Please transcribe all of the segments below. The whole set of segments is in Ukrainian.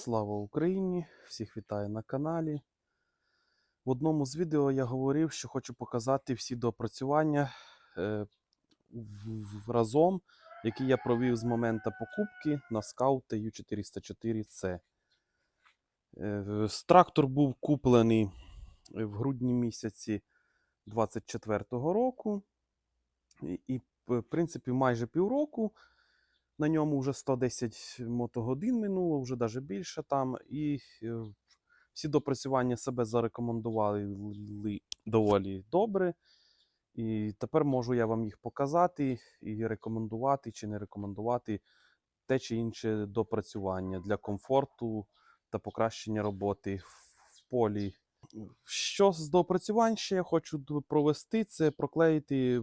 Слава Україні! Всіх вітаю на каналі. В одному з відео я говорив, що хочу показати всі доопрацювання е, в- разом, які я провів з моменту покупки на скаута U404C. Е, Трактор був куплений в грудні місяці 24-го року. І, і, в принципі, майже півроку. На ньому вже 110 мотогодин минуло, вже навіть більше там. І е, всі допрацювання себе зарекомендували доволі добре. І тепер можу я вам їх показати і рекомендувати чи не рекомендувати те чи інше допрацювання для комфорту та покращення роботи в полі. Що з допрацювань ще я хочу провести, це проклеїти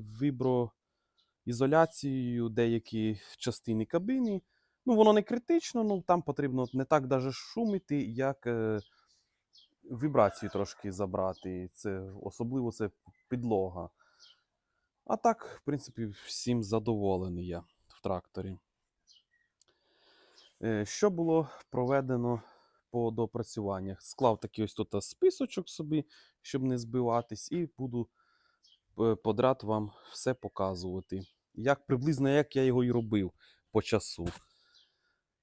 віброізоляцією деякі частини кабіни. Ну, воно не критично, ну там потрібно не так даже шумити, як е, вібрацію трошки забрати. Це, особливо це підлога. А так, в принципі, всім задоволений я в тракторі. Е, Що було проведено по допрацюваннях? Склав такий ось тут списочок собі, щоб не збиватись, і буду е, подряд вам все показувати. Як приблизно як я його і робив по часу.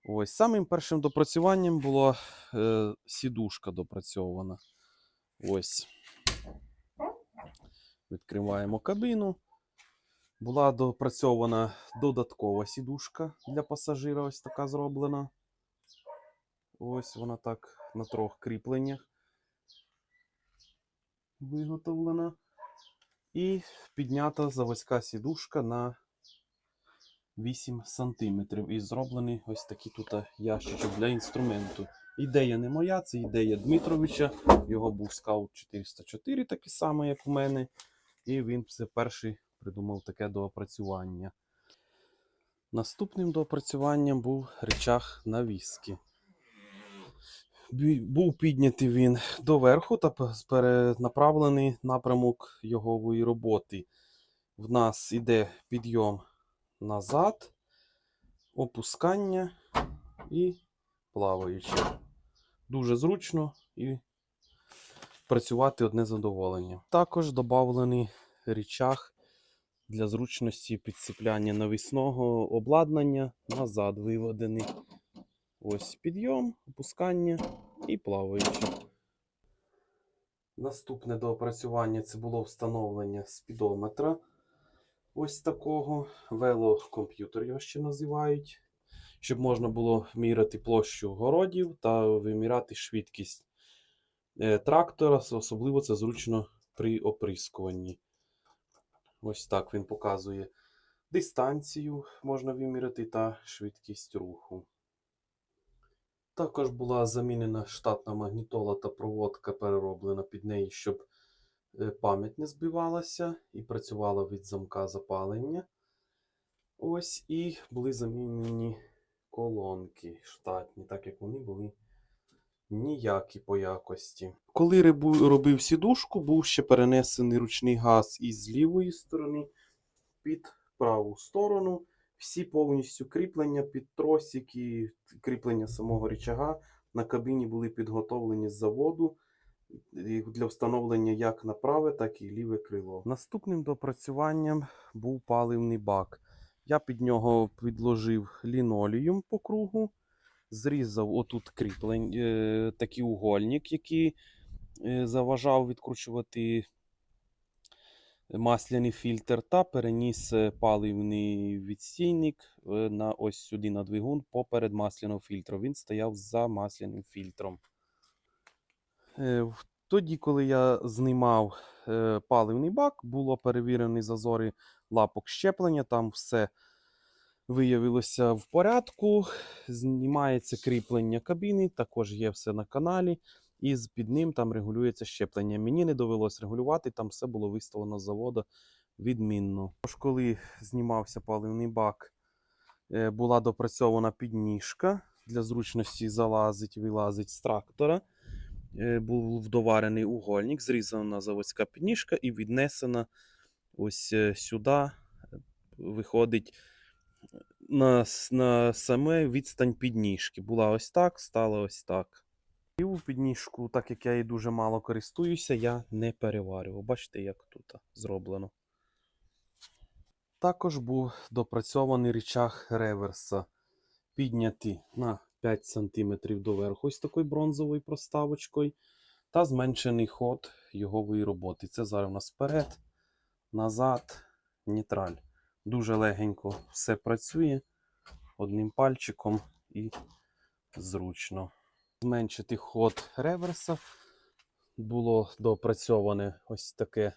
Ось самим першим допрацюванням була е, сідушка допрацьована. Ось. Відкриваємо кабіну. Була допрацьована додаткова сідушка для пасажира, ось така зроблена. Ось вона так на трьох кріпленнях виготовлена. І піднята заводська сідушка на 8 см. І зроблений ось такий тут ящичок для інструменту. Ідея не моя, це ідея Дмитровича. Його був скаут 404, такий самий, як у мене. І він це перший придумав таке доопрацювання. Наступним доопрацюванням був речах навіски. Був піднятий він доверху та перенаправлений напрямок його роботи. В нас іде підйом назад, опускання і плаваючи. Дуже зручно і працювати одне задоволення. Також додавлений річах для зручності підсипляння навісного обладнання назад виведений. Ось підйом, опускання і плаваючи. Наступне доопрацювання це було встановлення спідометра. Ось такого. Велокомп'ютер його ще називають. Щоб можна було міряти площу городів та виміряти швидкість е, трактора. Особливо це зручно при оприскуванні. Ось так він показує дистанцію, можна виміряти та швидкість руху. Також була замінена штатна магнітола та проводка перероблена під неї, щоб е, пам'ять не збивалася і працювала від замка запалення. Ось і були замінені колонки штатні, так як вони були ніякі по якості. Коли робив сідушку, був ще перенесений ручний газ із лівої сторони під праву сторону. Всі повністю кріплення під тросики, кріплення самого рычага на кабіні були підготовлені з заводу для встановлення як на праве, так і ліве крило. Наступним допрацюванням був паливний бак. Я під нього підложив лінолеум по кругу, зрізав отут кріплень, е, такий угольник, який е, заважав відкручувати масляний фільтр та переніс е, паливний відстійник е, на ось сюди на двигун поперед масляного фільтру. Він стояв за масляним фільтром. Е, Тоді, коли я знімав паливний бак, було перевірені зазори лапок щеплення, там все виявилося в порядку. Знімається кріплення кабіни, також є все на каналі. І під ним там регулюється щеплення. Мені не довелось регулювати, там все було виставлено з заводу відмінно. Тож, коли знімався паливний бак, е, була допрацьована підніжка для зручності залазить, вилазить з трактора. Е, Був доварений угольник, зрізана заводська підніжка і віднесена ось е, сюди. Виходить на, на саме відстань підніжки. Була ось так, стала ось так. Ліву підніжку, так як я її дуже мало користуюся, я не переварював. Бачите, як тут зроблено. Також був допрацьований рычаг реверса, піднятий на 5 см доверху ось такою бронзовою проставочкою, та зменшений ход його роботи. Це зараз у нас вперед, назад, нейтраль. Дуже легенько все працює одним пальчиком і зручно Зменшити ход реверса було допрацьоване ось таке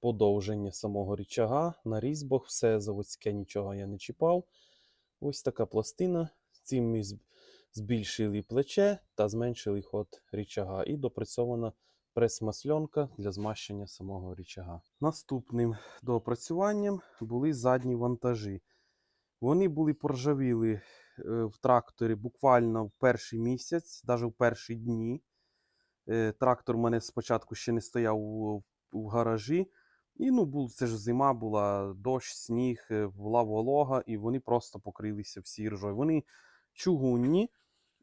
подовження самого рычага. На різьбах все заводське нічого я не чіпав. Ось така пластина. Цим ми з- збільшили плече та зменшили ход рычага. І допрацьована прес-масльонка для змащення самого рычага. Наступним доопрацюванням були задні вантажі. Вони були поржавіли е, в тракторі буквально в перший місяць, навіть в перші дні. Е, Трактор у мене спочатку ще не стояв у гаражі. І ну, був, це ж зима була, дощ, сніг, е, була волога, і вони просто покрилися всі ржою. Вони чугунні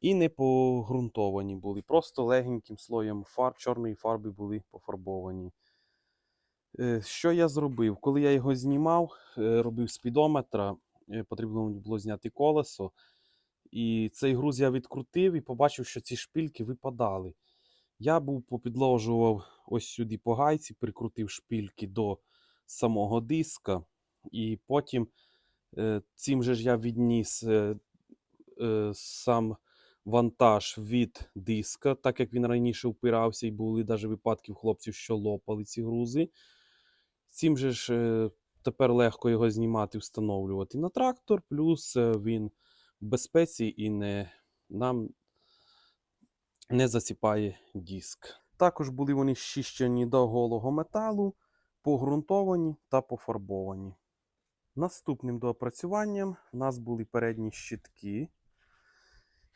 і не погрунтовані були. Просто легеньким слоєм фарб, чорної фарби були пофарбовані. Е, Що я зробив? Коли я його знімав, е, робив спідометра, е, потрібно було зняти колесо. І цей груз я відкрутив і побачив, що ці шпильки випадали. Я був попідложував ось сюди по гайці, прикрутив шпильки до самого диска, і потім е, цим же ж я відніс е, е, сам вантаж від диска, так як він раніше впирався, і були навіть випадки хлопців, що лопали ці грузи. Цим же ж е, тепер легко його знімати, встановлювати на трактор, плюс е, він в безпеці і не, нам не засіпає диск. Також були вони щищені до голого металу, погрунтовані та пофарбовані. Наступним доопрацюванням у нас були передні щитки.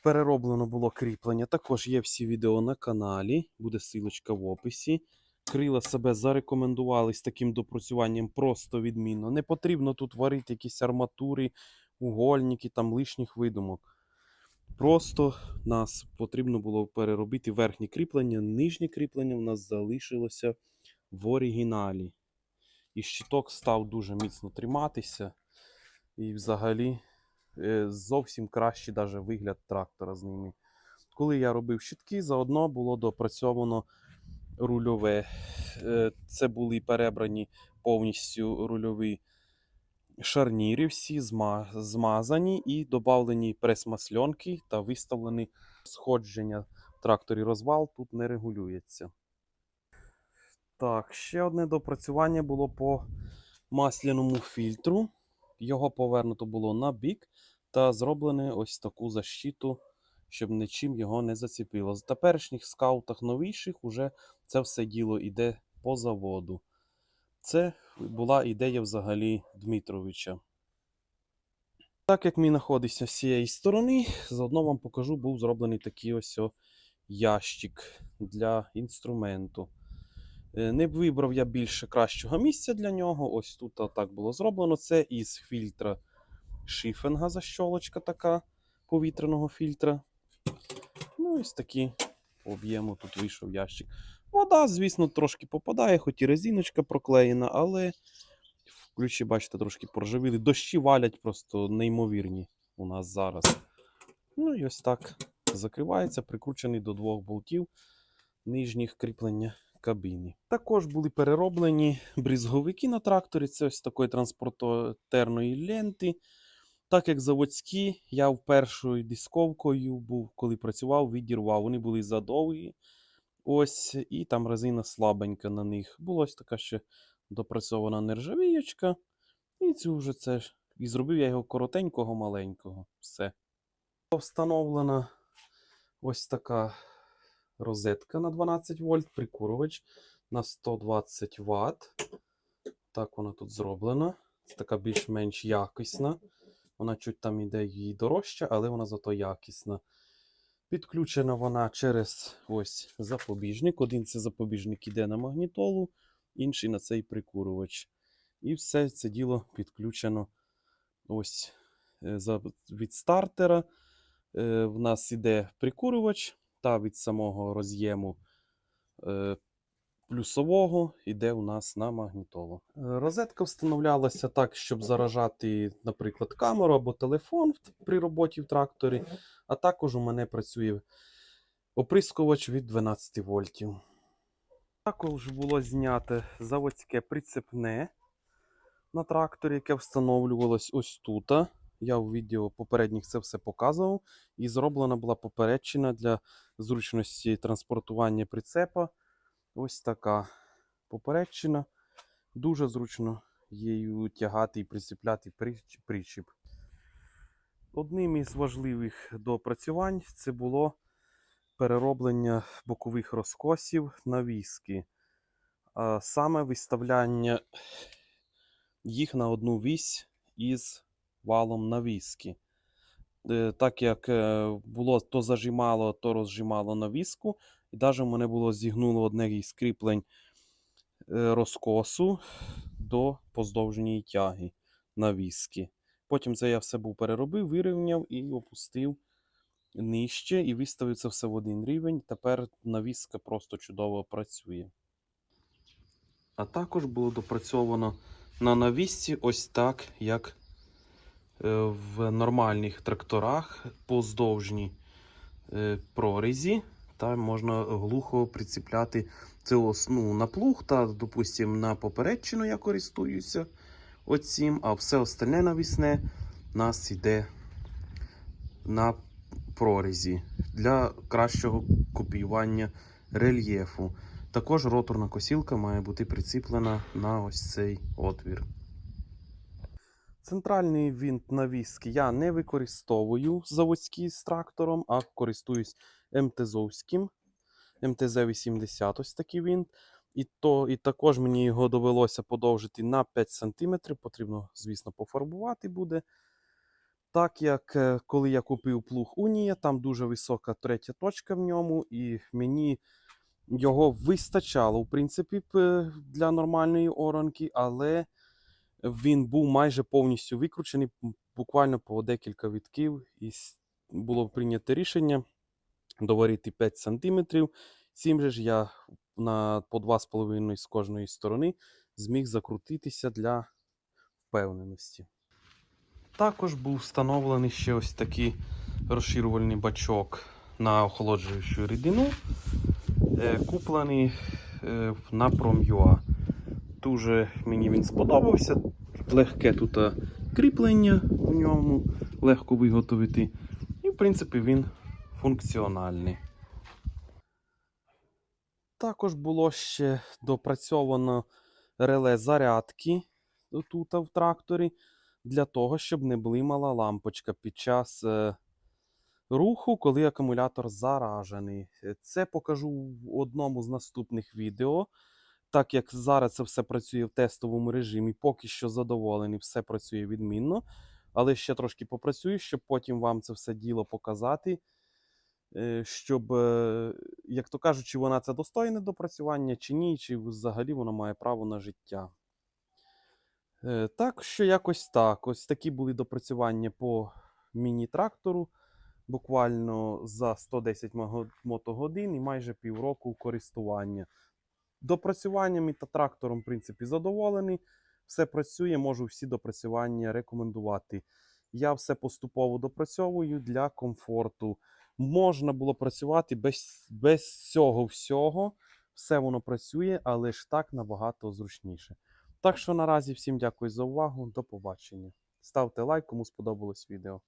Перероблено було кріплення. Також є всі відео на каналі, буде силочка в описі. Крила себе зарекомендували з таким допрацюванням просто відмінно. Не потрібно тут варити якісь арматури, угольники, там лишніх видумок. Просто нас потрібно було переробити верхнє кріплення, нижнє кріплення в нас залишилося в оригіналі. І щиток став дуже міцно триматися. І взагалі е, зовсім кращий даже вигляд трактора з ними. Коли я робив щитки, заодно було допрацьовано рульове. Е, Це були перебрані повністю рульові шарніри, всі змазані і додавлені прес-масльонки та виставлені сходження в тракторі розвал тут не регулюється. Так, ще одне допрацювання було по масляному фільтру. Його повернуто було на бік та зроблене ось таку защиту, щоб нічим його не зацепило. З теперішніх скаутах новіших уже це все діло йде по заводу. Це була ідея взагалі Дмитровича. Так як мій знаходиться з цієї сторони, заодно вам покажу, був зроблений такий ось ящик для інструменту. Е, Не вибрав я більше кращого місця для нього. Ось тут так було зроблено. Це із фільтра шифенга защолочка така повітряного фільтра. Ну, ось такі об'єму тут вийшов ящик. Вода, звісно, трошки попадає, хоч і резиночка проклеєна, але ключі, бачите, трошки поржавіли. Дощі валять просто неймовірні у нас зараз. Ну і ось так закривається, прикручений до двох болтів нижніх кріплення кабіни. Також були перероблені брізговики на тракторі. Це ось такої транспортерної ленти. Так як заводські, я першою дисковкою був, коли працював, відірвав. Вони були задовгі. Ось, і там резина слабенька на них. Була ось така ще допрацьована нержавіючка. І цю вже це ж. І зробив я його коротенького, маленького. Все. Встановлена ось така розетка на 12 вольт, прикурювач на 120 Вт. Так вона тут зроблена. Це така більш-менш якісна. Вона чуть там іде її дорожча, але вона зато якісна. Підключена вона через ось запобіжник. Один це запобіжник іде на магнітолу, інший на цей прикурювач. І все це діло підключено ось е, від стартера. Е, В нас іде прикурювач, та від самого роз'єму е, плюсового йде у нас на магнітолу. Е, Розетка встановлялася так, щоб заражати, наприклад, камеру або телефон при роботі в тракторі. А також у мене працює оприскувач від 12 вольтів. Також було знято заводське прицепне на тракторі, яке встановлювалось ось тут. Я у відео попередніх це все показував. І зроблена була попередчина для зручності транспортування прицепа. Ось така попередчина. Дуже зручно її тягати і прицепляти прич- причіп. Одним із важливих доопрацювань це було перероблення бокових розкосів на віски. А саме виставляння їх на одну вісь із валом на віски. Е, Так як е, було то зажимало, то розжимало на віску, і навіть в мене було зігнуло одне із кріплень е, розкосу до поздовжньої тяги на віски. Потім це я все був переробив, вирівняв і опустив нижче, і виставив це все в один рівень. Тепер навіска просто чудово працює. А також було допрацьовано на навісці ось так, як е, в нормальних тракторах поздовжній е, прорізі. Та можна глухо приціпляти це ос- ну, на плуг та, допустим, на попередчину я користуюся оцім, а все остальне навісне нас йде на прорізі для кращого копіювання рельєфу. Також роторна косілка має бути приціплена на ось цей отвір. Центральний винт навіски я не використовую заводський з трактором, а користуюсь МТЗовським. МТЗ-80 ось такий винт. І, то, і також мені його довелося подовжити на 5 см. Потрібно, звісно, пофарбувати буде. Так як е, коли я купив плуг Унія, там дуже висока третя точка в ньому, і мені його вистачало, в принципі, для нормальної оранки, але він був майже повністю викручений, буквально по декілька вітків, і було прийнято рішення доварити 5 см. Цим же ж я на по 2,5 з кожної сторони зміг закрутитися для впевненості. Також був встановлений ще ось такий розширювальний бачок на охолоджуючу рідину, е, куплений е, на Prom.ua. Дуже мені він сподобався. Легке тут е, кріплення у ньому, легко виготовити. І, в принципі, він функціональний. Також було ще допрацьовано реле зарядки тут в тракторі для того, щоб не блимала лампочка під час е, руху, коли акумулятор заражений. Це покажу в одному з наступних відео. Так як зараз це все працює в тестовому режимі, поки що задоволений, все працює відмінно. Але ще трошки попрацюю, щоб потім вам це все діло показати. Е, Щоб, е, як то кажуть, чи вона це достойне допрацювання, чи ні, чи взагалі вона має право на життя. Е, Так що якось так. Ось такі були допрацювання по міні-трактору. Буквально за 110 мотогодин і майже півроку користування. Допрацюваннями та трактором, в принципі, задоволений. Все працює, можу всі допрацювання рекомендувати. Я все поступово допрацьовую для комфорту. Можна було працювати без, без цього всього. Все воно працює, але ж так набагато зручніше. Так що наразі всім дякую за увагу. До побачення. Ставте лайк, кому сподобалось відео.